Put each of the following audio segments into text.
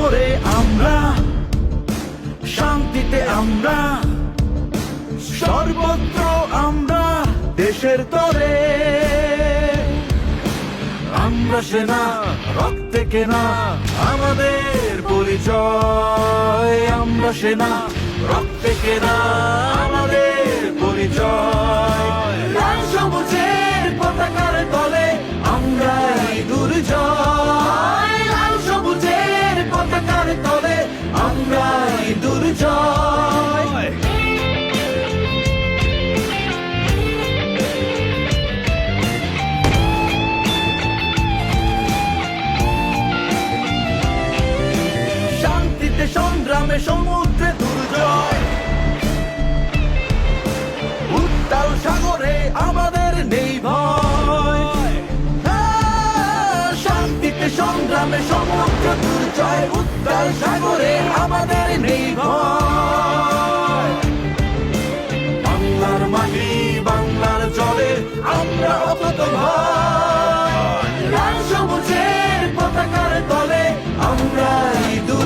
আমরা, শান্তিতে আমরা, সর্বত্র আমরা দেশের তরে। আমরা সেনা, রক্তে কেনা, আমাদের পরিচয়। আমরা সেনা, রক্তে কেনা। এই শান্তিতে সংগ্রামে সমুদ্রে দুর্জয়। উত্তাল সাগরে আমাদের নেই ভয়। শান্তিতে সংগ্রামে সমুদ্র দুর্জয়। উত্তাল সাগরে আমাদের নেই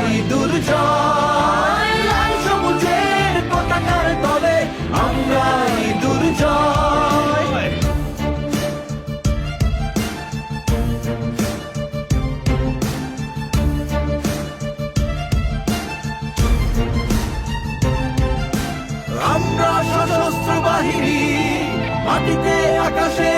এই দুর্জয়। লাল সবুজের পতাকার তলে আমরা এই দুর্জয়। আমরা সশস্ত্র বাহিনী মাটিতে আকাশে